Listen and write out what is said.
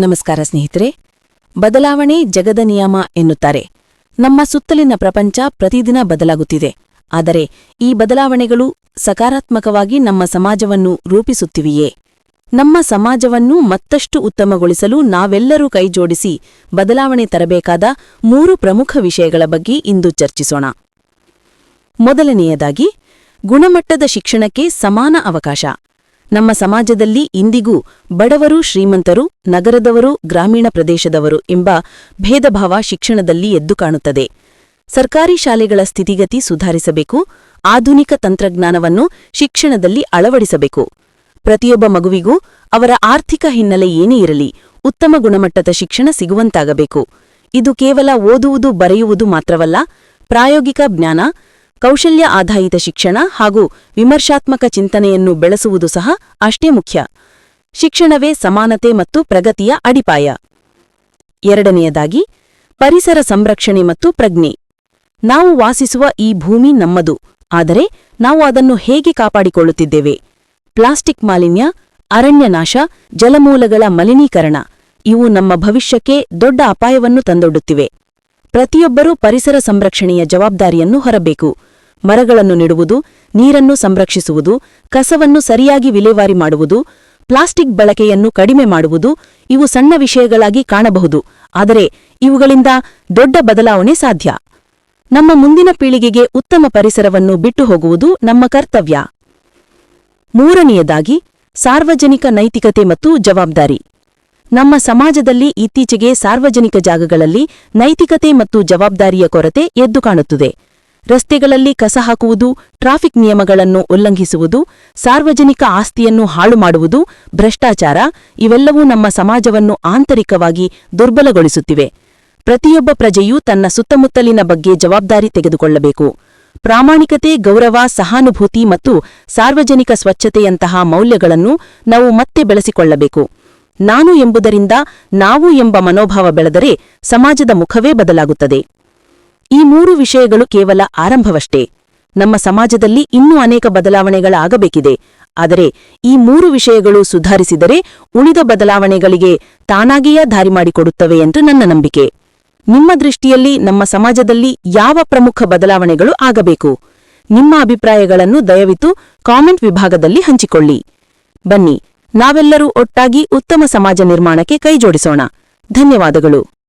ನಮಸ್ಕಾರ ಸ್ನೇಹಿತರೆ. ಬದಲಾವಣೆ ಜಗದ ನಿಯಮ ಎನ್ನುತ್ತಾರೆ. ನಮ್ಮ ಸುತ್ತಲಿನ ಪ್ರಪಂಚ ಪ್ರತಿದಿನ ಬದಲಾಗುತ್ತಿದೆ. ಆದರೆ ಈ ಬದಲಾವಣೆಗಳು ಸಕಾರಾತ್ಮಕವಾಗಿ ನಮ್ಮ ಸಮಾಜವನ್ನು ರೂಪಿಸುತ್ತಿವೆಯೇ? ನಮ್ಮ ಸಮಾಜವನ್ನು ಮತ್ತಷ್ಟು ಉತ್ತಮಗೊಳಿಸಲು ನಾವೆಲ್ಲರೂ ಕೈಜೋಡಿಸಿ ಬದಲಾವಣೆ ತರಬೇಕಾದ ಮೂರು ಪ್ರಮುಖ ವಿಷಯಗಳ ಬಗ್ಗೆ ಇಂದು ಚರ್ಚಿಸೋಣ. ಮೊದಲನೆಯದಾಗಿ, ಗುಣಮಟ್ಟದ ಶಿಕ್ಷಣಕ್ಕೆ ಸಮಾನ ಅವಕಾಶ. ನಮ್ಮ ಸಮಾಜದಲ್ಲಿ ಇಂದಿಗೂ ಬಡವರು ಶ್ರೀಮಂತರು, ನಗರದವರು, ಗ್ರಾಮೀಣ ಪ್ರದೇಶದವರು ಎಂಬ ಭೇದಭಾವ ಶಿಕ್ಷಣದಲ್ಲಿ ಎದ್ದು ಕಾಣುತ್ತದೆ. ಸರ್ಕಾರಿ ಶಾಲೆಗಳ ಸ್ಥಿತಿಗತಿ ಸುಧಾರಿಸಬೇಕು, ಆಧುನಿಕ ತಂತ್ರಜ್ಞಾನವನ್ನು ಶಿಕ್ಷಣದಲ್ಲಿ ಅಳವಡಿಸಬೇಕು. ಪ್ರತಿಯೊಬ್ಬ ಮಗುವಿಗೂ ಅವರ ಆರ್ಥಿಕ ಹಿನ್ನೆಲೆ ಏನೇ ಇರಲಿ, ಉತ್ತಮ ಗುಣಮಟ್ಟದ ಶಿಕ್ಷಣ ಸಿಗುವಂತಾಗಬೇಕು. ಇದು ಕೇವಲ ಓದುವುದು, ಬರೆಯುವುದು ಮಾತ್ರವಲ್ಲ, ಪ್ರಾಯೋಗಿಕ ಜ್ಞಾನ ಕೌಶಲ್ಯ ಆಧಾರಿತ ಶಿಕ್ಷಣ ಹಾಗೂ ವಿಮರ್ಶಾತ್ಮಕ ಚಿಂತನೆಯನ್ನು ಬೆಳೆಸುವುದು ಸಹ ಅಷ್ಟೇ ಮುಖ್ಯ. ಶಿಕ್ಷಣವೇ ಸಮಾನತೆ ಮತ್ತು ಪ್ರಗತಿಯ ಅಡಿಪಾಯ. ಎರಡನೆಯದಾಗಿ, ಪರಿಸರ ಸಂರಕ್ಷಣೆ ಮತ್ತು ಪ್ರಜ್ಞೆ. ನಾವು ವಾಸಿಸುವ ಈ ಭೂಮಿ ನಮ್ಮದು, ಆದರೆ ನಾವು ಅದನ್ನು ಹೇಗೆ ಕಾಪಾಡಿಕೊಳ್ಳುತ್ತಿದ್ದೇವೆ? ಪ್ಲಾಸ್ಟಿಕ್ ಮಾಲಿನ್ಯ, ಅರಣ್ಯನಾಶ, ಜಲಮೂಲಗಳ ಮಲಿನೀಕರಣ, ಇವು ನಮ್ಮ ಭವಿಷ್ಯಕ್ಕೆ ದೊಡ್ಡ ಅಪಾಯವನ್ನು ತಂದೊಡ್ಡುತ್ತಿವೆ. ಪ್ರತಿಯೊಬ್ಬರೂ ಪರಿಸರ ಸಂರಕ್ಷಣೆಯ ಜವಾಬ್ದಾರಿಯನ್ನು ಹೊರಬೇಕು. ಮರಗಳನ್ನು ನೆಡುವುದು, ನೀರನ್ನು ಸಂರಕ್ಷಿಸುವುದು, ಕಸವನ್ನು ಸರಿಯಾಗಿ ವಿಲೇವಾರಿ ಮಾಡುವುದು, ಪ್ಲಾಸ್ಟಿಕ್ ಬಳಕೆಯನ್ನು ಕಡಿಮೆ ಮಾಡುವುದು ಇವು ಸಣ್ಣ ವಿಷಯಗಳಾಗಿ ಕಾಣಬಹುದು. ಆದರೆ ಇವುಗಳಿಂದ ದೊಡ್ಡ ಬದಲಾವಣೆ ಸಾಧ್ಯ. ನಮ್ಮ ಮುಂದಿನ ಪೀಳಿಗೆಗೆ ಉತ್ತಮ ಪರಿಸರವನ್ನು ಬಿಟ್ಟು ಹೋಗುವುದು ನಮ್ಮ ಕರ್ತವ್ಯ. ಮೂರನೆಯದಾಗಿ, ಸಾರ್ವಜನಿಕ ನೈತಿಕತೆ ಮತ್ತು ಜವಾಬ್ದಾರಿ. ನಮ್ಮ ಸಮಾಜದಲ್ಲಿ ಇತ್ತೀಚೆಗೆ ಸಾರ್ವಜನಿಕ ಜಾಗಗಳಲ್ಲಿ ನೈತಿಕತೆ ಮತ್ತು ಜವಾಬ್ದಾರಿಯ ಕೊರತೆ ಎದ್ದು ಕಾಣುತ್ತದೆ. ರಸ್ತೆಗಳಲ್ಲಿ ಕಸ ಹಾಕುವುದು, ಟ್ರಾಫಿಕ್ ನಿಯಮಗಳನ್ನು ಉಲ್ಲಂಘಿಸುವುದು, ಸಾರ್ವಜನಿಕ ಆಸ್ತಿಯನ್ನು ಹಾಳು ಮಾಡುವುದು, ಭ್ರಷ್ಟಾಚಾರ ಇವೆಲ್ಲವೂ ನಮ್ಮ ಸಮಾಜವನ್ನು ಆಂತರಿಕವಾಗಿ ದುರ್ಬಲಗೊಳಿಸುತ್ತಿವೆ. ಪ್ರತಿಯೊಬ್ಬ ಪ್ರಜೆಯೂ ತನ್ನ ಸುತ್ತಮುತ್ತಲಿನ ಬಗ್ಗೆ ಜವಾಬ್ದಾರಿ ತೆಗೆದುಕೊಳ್ಳಬೇಕು. ಪ್ರಾಮಾಣಿಕತೆ, ಗೌರವ, ಸಹಾನುಭೂತಿ ಮತ್ತು ಸಾರ್ವಜನಿಕ ಸ್ವಚ್ಛತೆಯಂತಹ ಮೌಲ್ಯಗಳನ್ನು ನಾವು ಮತ್ತೆ ಬೆಳೆಸಿಕೊಳ್ಳಬೇಕು. ನಾನು ಎಂಬುದರಿಂದ ನಾವು ಎಂಬ ಮನೋಭಾವ ಬೆಳೆದರೆ ಸಮಾಜದ ಮುಖವೇ ಬದಲಾಗುತ್ತದೆ. ಈ ಮೂರು ವಿಷಯಗಳು ಕೇವಲ ಆರಂಭವಷ್ಟೇ. ನಮ್ಮ ಸಮಾಜದಲ್ಲಿ ಇನ್ನೂ ಅನೇಕ ಬದಲಾವಣೆಗಳಾಗಬೇಕಿದೆ. ಆದರೆ ಈ ಮೂರು ವಿಷಯಗಳು ಸುಧಾರಿಸಿದರೆ ಉಳಿದ ಬದಲಾವಣೆಗಳಿಗೆ ತಾನಾಗಿಯೇ ದಾರಿ ಮಾಡಿಕೊಡುತ್ತವೆ ಎಂದು ನನ್ನ ನಂಬಿಕೆ. ನಿಮ್ಮ ದೃಷ್ಟಿಯಲ್ಲಿ ನಮ್ಮ ಸಮಾಜದಲ್ಲಿ ಯಾವ ಪ್ರಮುಖ ಬದಲಾವಣೆಗಳು ಆಗಬೇಕು? ನಿಮ್ಮ ಅಭಿಪ್ರಾಯಗಳನ್ನು ದಯವಿಟ್ಟು ಕಾಮೆಂಟ್ ವಿಭಾಗದಲ್ಲಿ ಹಂಚಿಕೊಳ್ಳಿ. ಬನ್ನಿ, ನಾವೆಲ್ಲರೂ ಒಟ್ಟಾಗಿ ಉತ್ತಮ ಸಮಾಜ ನಿರ್ಮಾಣಕ್ಕೆ ಕೈಜೋಡಿಸೋಣ. ಧನ್ಯವಾದಗಳು.